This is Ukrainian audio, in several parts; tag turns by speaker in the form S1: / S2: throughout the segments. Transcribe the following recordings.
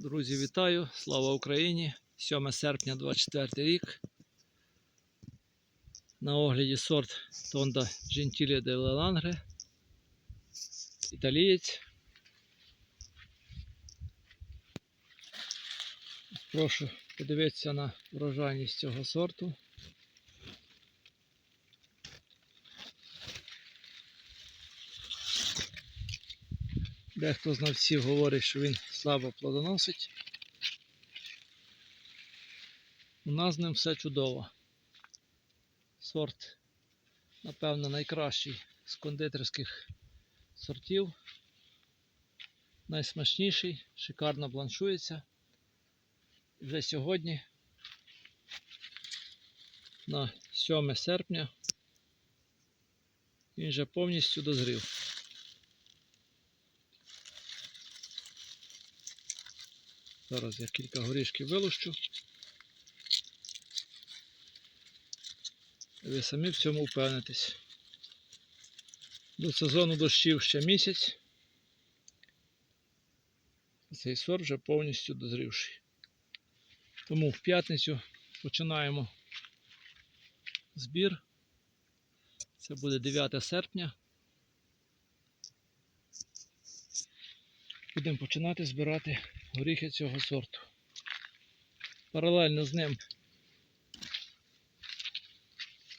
S1: Друзі, вітаю! Слава Україні! 7 серпня 24 рік. На огляді сорт Тонда Джентілі de Langre. Італієць. Прошу подивитися на врожайність цього сорту. Дехто з знавців говорить, що він слабо плодоносить. У нас з ним все чудово. Сорт, напевно, найкращий з кондитерських сортів. Найсмачніший, шикарно бланшується. Вже сьогодні, на 7 серпня, він вже повністю дозрів. Зараз я кілька горішків вилущу. Ви самі в цьому впевнитесь. До сезону дощів ще місяць. Цей сорт вже повністю дозрівший. Тому в п'ятницю починаємо збір. Це буде 9 серпня. Будемо починати збирати горіхи цього сорту. Паралельно з ним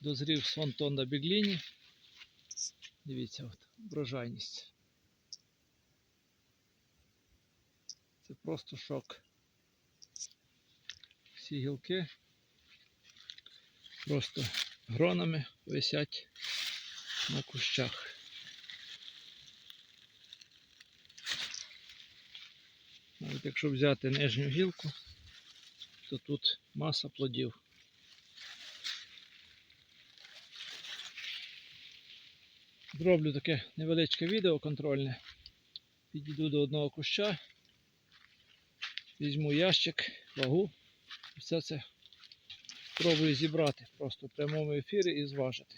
S1: дозрів сон Тонда Бігліні. Дивіться, от, врожайність. Це просто шок. Всі гілки просто гронами висять на кущах. Навіть якщо взяти нижню гілку, то тут маса плодів. Зроблю таке невеличке відео контрольне. Підійду до одного куща, візьму ящик, вагу, і все це спробую зібрати просто в прямому ефірі і зважити.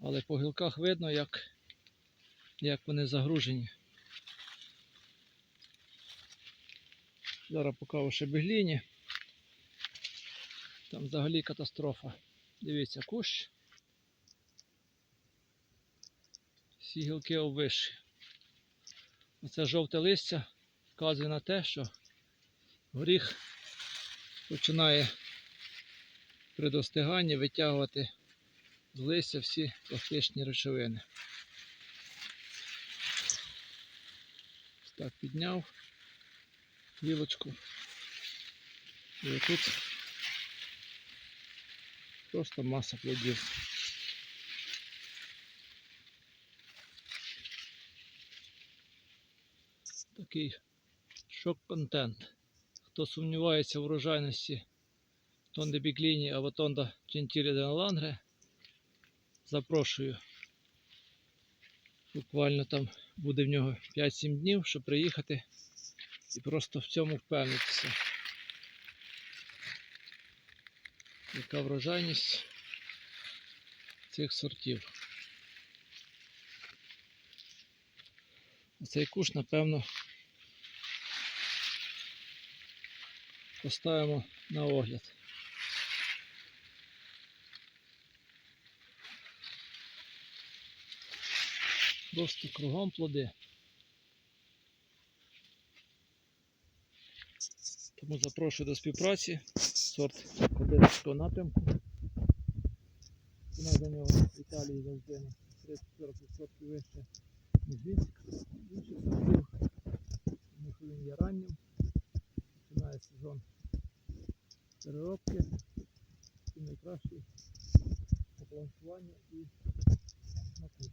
S1: Але по гілках видно, як, як вони загружені. Зараз покажу ще бігліні. Там взагалі катастрофа. Дивіться, кущ. Всі гілки обвищі. Оце жовте листя вказує на те, що горіх починає при достиганні витягувати з листя всі пластичні речовини. Так, підняв гілочку. І тут просто маса плодів. Такий шок-контент. Хто сумнівається в урожайності Тонде Бігліні або Тонда Джентілі де Лангре, запрошую. Буквально там буде в нього 5-7 днів, щоб приїхати і просто в цьому впевнитися. Яка врожайність цих сортів. Цей куш, напевно, поставимо на огляд. Просто кругом плоди. Тому запрошую до співпраці. Сорт кондитерського напрямку. Ціна за нього в Італії завжди на 30-40% вище, ніж в інших сортів. Тому що він є раннім. Починає сезон переробки. Найкращий по планшуванню і смаку.